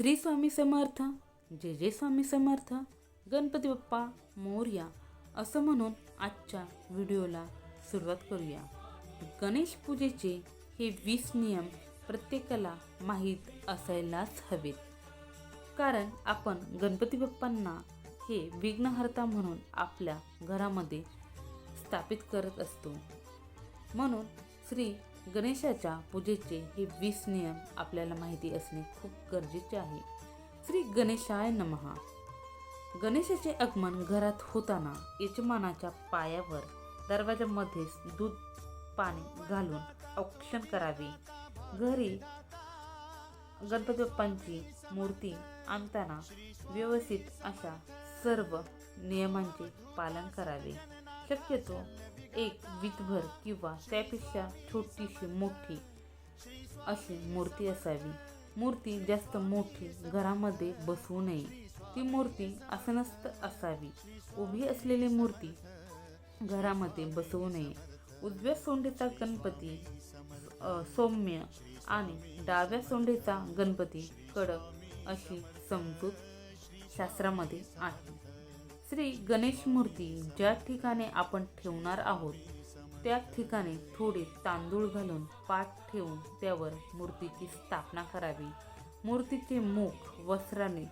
श्री स्वामी समर्थ जे जे स्वामी समर्थ गणपती बाप्पा मोर्या असं म्हणून आजच्या व्हिडिओला सुरुवात करूया. गणेश पूजेचे हे वीस नियम प्रत्येकाला माहीत असायलाच हवेत. कारण आपण गणपती बाप्पांना हे विघ्नहर्ता म्हणून आपल्या घरामध्ये स्थापित करत असतो. म्हणून श्री गणेशाच्या पूजेचे हे वीस नियम आपल्याला माहिती असणे खूप गरजेचे आहे. श्री गणेशाय नमहा गणेशाचे आगमन घरात होताना यजमानाच्या पायावर दरवाजामध्येच दूध पाणी घालून औक्षण करावे. घरी गणपती बाप्पांची मूर्ती आणताना व्यवस्थित अशा सर्व नियमांचे पालन करावे. शक्यतो एक वीजभर किंवा त्यापेक्षा छोटीशी मोठी अशी मूर्ती असावी. मूर्ती जास्त मोठी घरामध्ये बसवू नये. ती मूर्ती आसनस्थ असावी. उभी असलेली मूर्ती घरामध्ये बसवू नये. उजव्या सोंडेचा गणपती सौम्य आणि डाव्या सोंडेचा गणपती कडक अशी समजूत शास्त्रामध्ये आहे. श्री गणेश मूर्ती ज्या ठिकाणी आपण ठेवणार आहोत त्या ठिकाणी थोडे तांदूळ घालून पाठ ठेवून त्यावर मूर्तीची स्थापना करावी. मूर्तीचे मुख वस्त्राने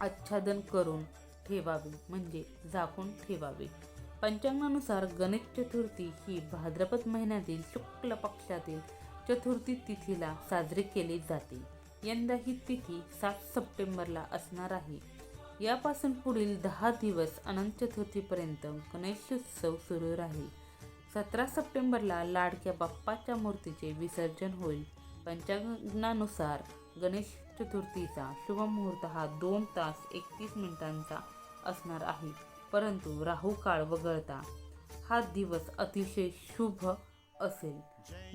आच्छादन करून ठेवावे म्हणजे झाकून ठेवावे. पंचांगानुसार गणेश चतुर्थी ही भाद्रपद महिन्यातील शुक्ल पक्षातील चतुर्थी तिथीला साजरी केली जाते. यंदा ही तिथी सात सप्टेंबरला असणार आहे. यापासून पुढील दहा दिवस अनंत चतुर्थीपर्यंत गणेशोत्सव सुरू राहील. सतरा सप्टेंबरला लाडक्या बाप्पाच्या मूर्तीचे विसर्जन होईल. पंचांगानुसार गणेश चतुर्थीचा शुभ मुहूर्त हा दोन तास एकतीस मिनिटांचा असणार आहे. परंतु राहू काळ वगळता हा दिवस अतिशय शुभ असेल.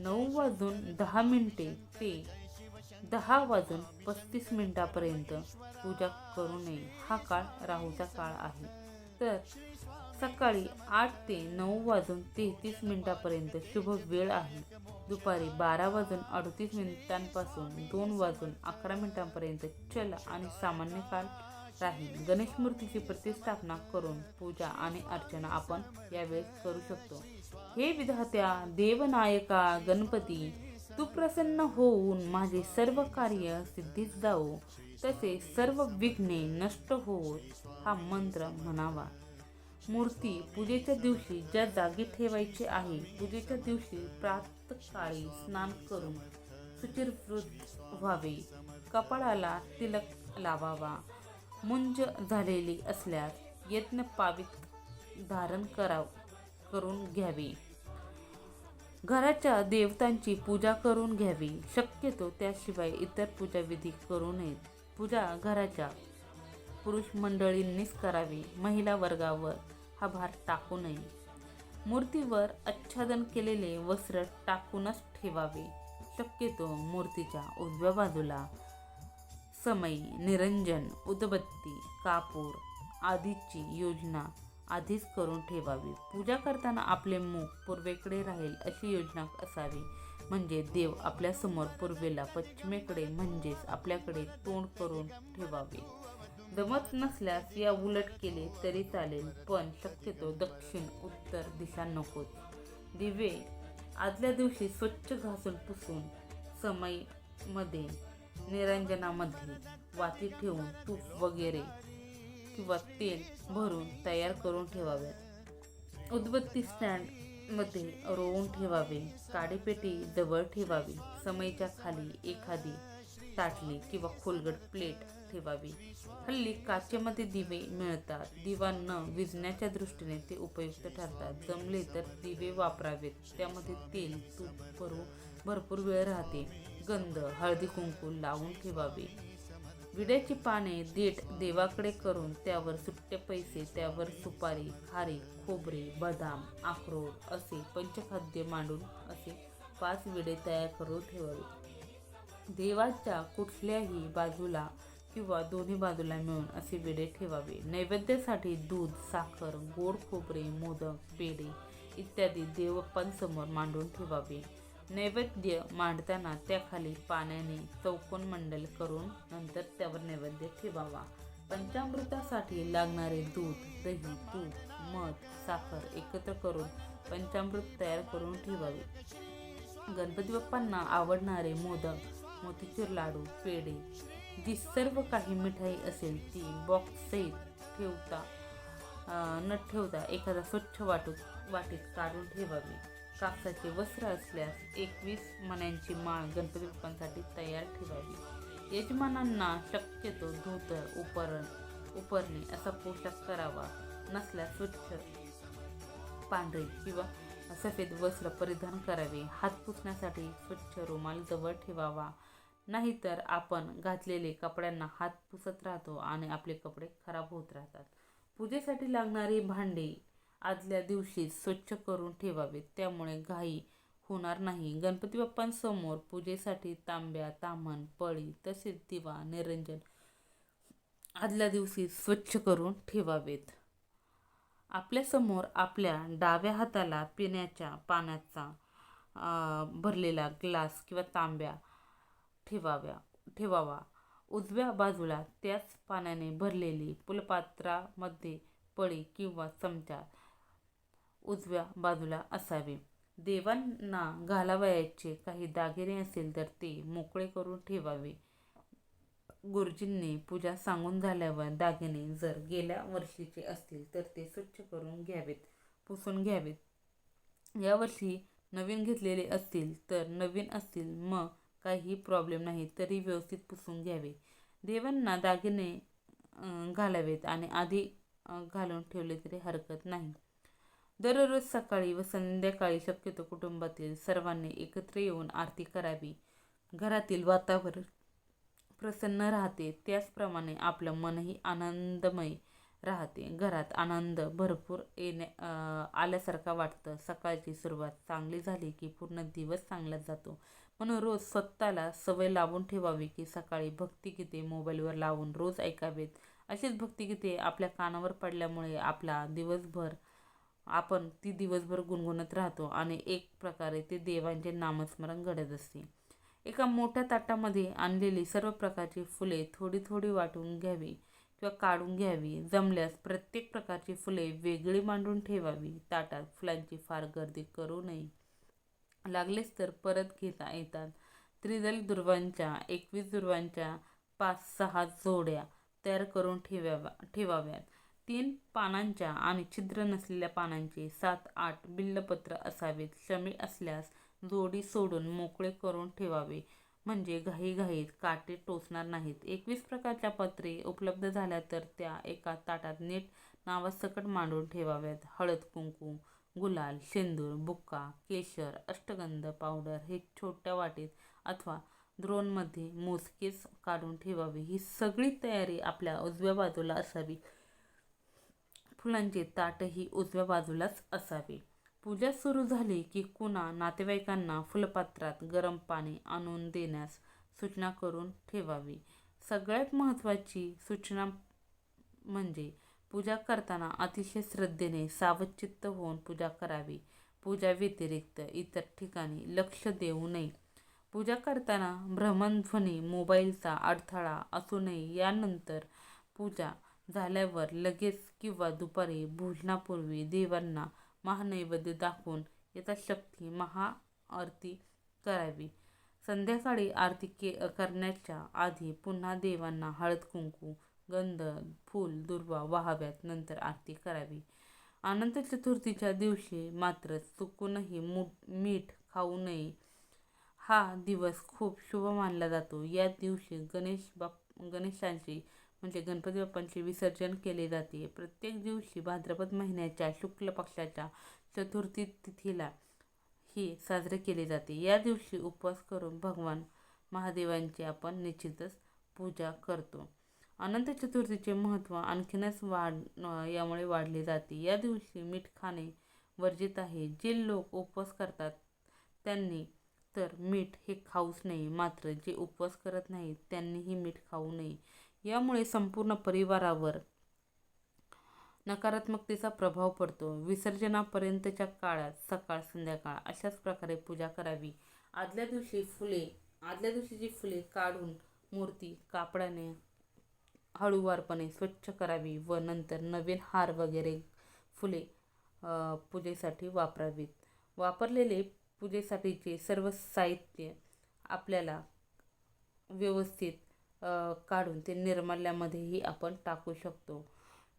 नऊ वाजून दहा मिनिटे ते दहा वाजून पस्तीस मिनिटापर्यंत पूजा करू नये. हा काळ राहूचा काळ आहे. तर सकाळी आठ ते नऊ वाजून तेहतीस मिनिटापर्यंत शुभ वेळ आहे. दुपारी बारा वाजून अडतीस मिनिटांपासून दोन वाजून अकरा मिनिटांपर्यंत चल आणि सामान्य काळ राहील. गणेश मूर्तीची प्रतिष्ठापना करून पूजा आणि अर्चना आपण यावेळेस करू शकतो. हे विधात्या देवनायका गणपती तू प्रसन्न होऊन माझे सर्व कार्य सिद्धीत जाऊ तसे सर्व विघ्ने नष्ट होत हा मंत्र म्हणावा. मूर्ती पूजेच्या दिवशी ज्या जागी ठेवायची आहे पूजेच्या दिवशी प्रातकाळी स्नान करून सुचिरवृत व्हावे. कपाळाला तिलक लावावा. मुंज झालेली असल्यास यत्न पावित धारण कराव करून घ्यावे. घराच्या देवतांची पूजा करून घ्यावी. शक्यतो त्याशिवाय इतर पूजाविधी करू नयेत. पूजा घराच्या पुरुष मंडळींनीच करावी. महिला वर्गावर हा भार टाकू नये. मूर्तीवर आच्छादन केलेले वस्त्र टाकूनच ठेवावे. शक्यतो मूर्तीच्या उजव्या बाजूला समई निरंजन उदबत्ती कापूर आदीची योजना आधीच करून ठेवावी. पूजा करताना आपले मुख पूर्वेकडे राहील अशी योजना असावी. म्हणजे देव आपल्यासमोर पूर्वेला पश्चिमेकडे म्हणजेच आपल्याकडे तोंड करून ठेवावे. जमत नसल्यास या उलट केले तरी चालेल पण शक्यतो दक्षिण उत्तर दिशा नकोच. दिवे आदल्या दिवशी स्वच्छ घासून पुसून समयमध्ये निरंजनामध्ये वाती ठेवून तूप वगैरे किंवा तेल भरून तयार करून ठेवाव्यात. उदबत्ती स्टँडमध्ये रोवून ठेवावे. काडीपेटी जवळ ठेवावी. समईच्या खाली एखादी ताटली किंवा खोलगट प्लेट ठेवावी. हल्ली काचेमध्ये दिवे मिळतात. दिवा न दृष्टीने ते उपयुक्त ठरतात. जमले तर दिवे वापरावेत. त्यामध्ये तेल तूप भरू भरपूर वेळ राहते. गंध हळदी कुंकू लावून ठेवावे. विड्याची पाने देठ देवाकडे करून त्यावर सुट्टे पैसे त्यावर सुपारी खारी खोबरे बदाम अक्रोड असे पंचखाद्य मांडून असे पाच विडे तयार करून ठेवावे. देवाच्या कुठल्याही बाजूला किंवा दोन्ही बाजूला मिळून असे विडे ठेवावे. नैवेद्यासाठी दूध साखर गोड खोबरे मोदक पेढे इत्यादी देवप्पांसमोर मांडून ठेवावे. नैवेद्य मांडताना त्याखाली पाण्याने चौकोन मंडल करून नंतर त्यावर नैवेद्य ठेवावा. पंचामृतासाठी लागणारे दूध दही तूप मध साखर एकत्र करून पंचामृत तयार करून ठेवावे. गणपती बाप्पांना आवडणारे मोदक मोतीचूर लाडू पेढे जी सर्व काही मिठाई असेल ती बॉक्स सहित ठेवता न ठेवता एखादा स्वच्छ वाटूत वाटीत काढून ठेवावी. कापसाचे वस्त्र असल्यास एकवीस मण्यांची माळ गणपती बाप्पांसाठी तयार ठेवावी. यजमानांना शक्यतो धोतर उपरण उपरणे असा पोशाख करावा नसल्यास स्वच्छ पांढरे किंवा सफेद वस्त्र परिधान करावे. हात पुसण्यासाठी स्वच्छ रुमाल जवळ ठेवावा. नाहीतर आपण घातलेले कपड्यांना हात पुसत राहतो आणि आपले कपडे खराब होत राहतात. पूजेसाठी लागणारी भांडी आदल्या दिवशी स्वच्छ करून ठेवावेत. त्यामुळे घाई होणार नाही. गणपती बाप्पांसमोर पूजेसाठी तांब्या तामण पळी तसेच दिवा निरंजन आदल्या दिवशी स्वच्छ करून ठेवावेत. आपल्यासमोर आपल्या डाव्या हाताला पिण्याच्या पाण्याचा भरलेला ग्लास किंवा तांब्या ठेवाव्या ठेवावा. उजव्या बाजूला त्याच पाण्याने भरलेली फुलपात्रामध्ये पळी किंवा चमचा उजव्या बाजूला असावे. देवांना घालावयाचे काही दागिने असेल तर ते मोकळे करून ठेवावे. गुरुजींनी पूजा सांगून झाल्यावर दागिने जर गेल्या वर्षीचे असतील तर ते स्वच्छ करून घ्यावेत पुसून घ्यावेत. यावर्षी नवीन घेतलेले असतील तर नवीन असतील मग काही प्रॉब्लेम नाही तरी व्यवस्थित पुसून घ्यावे. देवांना दागिने घालावेत आणि आधी घालून ठेवले तरी हरकत नाही. दररोज सकाळी व संध्याकाळी शक्यतो कुटुंबातील सर्वांनी एकत्र येऊन आरती करावी. घरातील वातावरण प्रसन्न राहते त्याचप्रमाणे आपलं मनही आनंदमय राहते. घरात आनंद भरपूर येण्या आल्यासारखा वाटतं. सकाळची सुरुवात चांगली झाली की पूर्ण दिवस चांगला जातो. म्हणून रोज स्वतःला सवय लावून ठेवावी की सकाळी भक्तिगीते मोबाईलवर लावून रोज ऐकावेत. अशीच भक्तिगीते आपल्या कानावर पडल्यामुळे आपला दिवसभर आपण ती दिवसभर गुणगुणत राहतो आणि एक प्रकारे ते देवांचे नामस्मरण घडत असते. एका मोठ्या ताटामध्ये आणलेली सर्व प्रकारची फुले थोडी थोडी वाटून घ्यावी किंवा काढून घ्यावी. जमल्यास प्रत्येक प्रकारची फुले वेगळी मांडून ठेवावी. ताटात फुलांची फार गर्दी करू नये. लागलेच तर परत घेता येतात. त्रिदल दुर्वांच्या एकवीस दुर्वांच्या पाच सहा जोड्या तयार करून ठेवाव्या ठेवाव्यात. तीन पानांच्या आणि छिद्र नसलेल्या पानांचे सात आठ बिल्लपत्र असावेत. शमी असल्यास जोडी सोडून मोकळे करून ठेवावे. म्हणजे घाईघाईत काटे टोचणार नाहीत. एकवीस प्रकारच्या पत्रे उपलब्ध झाल्या तर त्या एका ताटात नीट नावासकट मांडून ठेवाव्यात. हळद कुंकू गुलाल शेंदूर बुक्का केशर अष्टगंध पावडर हे छोट्या वाटीत अथवा द्रोणमध्ये मोजकेच काढून ठेवावे. ही सगळी तयारी आपल्या उजव्या बाजूला असावी. फुलांचे ताटही उजव्या बाजूलाच असावे. पूजा सुरू झाली की कुणा नातेवाईकांना फुलपात्रात गरम पाणी आणून देण्यास सूचना करून ठेवावी. सगळ्यात महत्त्वाची सूचना म्हणजे पूजा करताना अतिशय श्रद्धेने सावधचित्त होऊन पूजा करावी. पूजा व्यतिरिक्त इतर ठिकाणी लक्ष देऊ नये. पूजा करताना भ्रमणध्वनी मोबाईलचा अडथळा असू नये. यानंतर पूजा झाल्यावर लगेच किंवा दुपारी भोजनापूर्वी देवांना महानैवेद्य दाखवून यथाशक्ती महाआरती करावी. संध्याकाळी आरती के करण्याच्या आधी पुन्हा देवांना हळद कुंकू गंध फूल दुर्वा वाहाव्यात. नंतर आरती करावी. अनंत चतुर्थीच्या दिवशी मात्र चुकूनही मू मीठ खाऊ नये. हा दिवस खूप शुभ मानला जातो. या दिवशी गणेश बाप गणेशांची म्हणजे गणपती बाप्पांचे विसर्जन केले जाते. प्रत्येक दिवशी भाद्रपद महिन्याच्या शुक्ल पक्षाच्या चतुर्थी तिथीला ही साजरे केले जाते. या दिवशी उपवास करून भगवान महादेवांची आपण निश्चितच पूजा करतो. अनंत चतुर्थीचे महत्त्व आणखीनच वाढ यामुळे वाढले जाते. या दिवशी मीठ खाणे वर्जित आहे. जे लोक उपवास करतात त्यांनी तर मीठ हे खाऊच नये. मात्र जे उपवास करत नाहीत त्यांनीही मीठ खाऊ नये. यामुळे संपूर्ण परिवारावर नकारात्मकतेचा प्रभाव पडतो. विसर्जनापर्यंतच्या काळात सकाळ संध्याकाळ अशाच प्रकारे पूजा करावी. आदल्या दिवशी फुले आदल्या दिवशीची फुले काढून मूर्ती कापडाने हळूवारपणे स्वच्छ करावी व नंतर नवीन हार वगैरे फुले पूजेसाठी वापरावीत. वापरलेले पूजेसाठीचे सर्व साहित्य आपल्याला व्यवस्थित काढून ते निर्माल्यामध्येही आपण टाकू शकतो.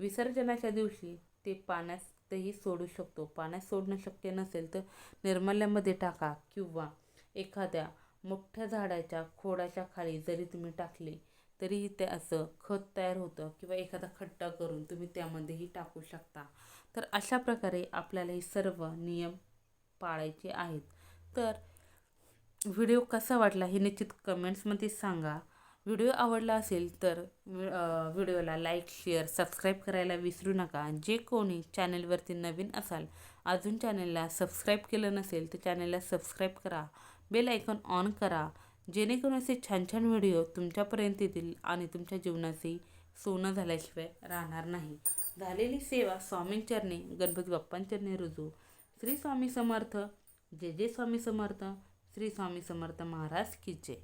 विसर्जनाच्या दिवशी ते पाण्यातही सोडू शकतो. पाण्यात सोडणं शक्य नसेल तर निर्माल्यामध्ये टाका किंवा एखाद्या मोठ्या झाडाच्या खोडाच्या खाली जरी तुम्ही टाकले तरीही ते असं खत तयार होतं किंवा एखादा खड्डा करून तुम्ही त्यामध्येही टाकू शकता. तर अशा प्रकारे आपल्याला हे सर्व नियम पाळायचे आहेत. तर व्हिडिओ कसा वाटला हे निश्चित कमेंट्समध्ये सांगा. व्हिडिओ आवडला असेल तर व्हिडिओला लाईक शेअर सबस्क्राईब करायला विसरू नका. जे कोणी चॅनलवरती नवीन असाल अजून चॅनलला सबस्क्राईब केलं नसेल तर चॅनलला सबस्क्राईब करा. बेल आयकॉन ऑन करा. जेणेकरून असे छान छान व्हिडिओ तुमच्यापर्यंत येतील आणि तुमच्या जीवनाचे सोनं झाल्याशिवाय राहणार नाही. झालेली सेवा स्वामींचरणी गणपती बाप्पांचरणी रुजू. श्री स्वामी समर्थ. जय जय स्वामी समर्थ. श्री स्वामी समर्थ महाराज की जय.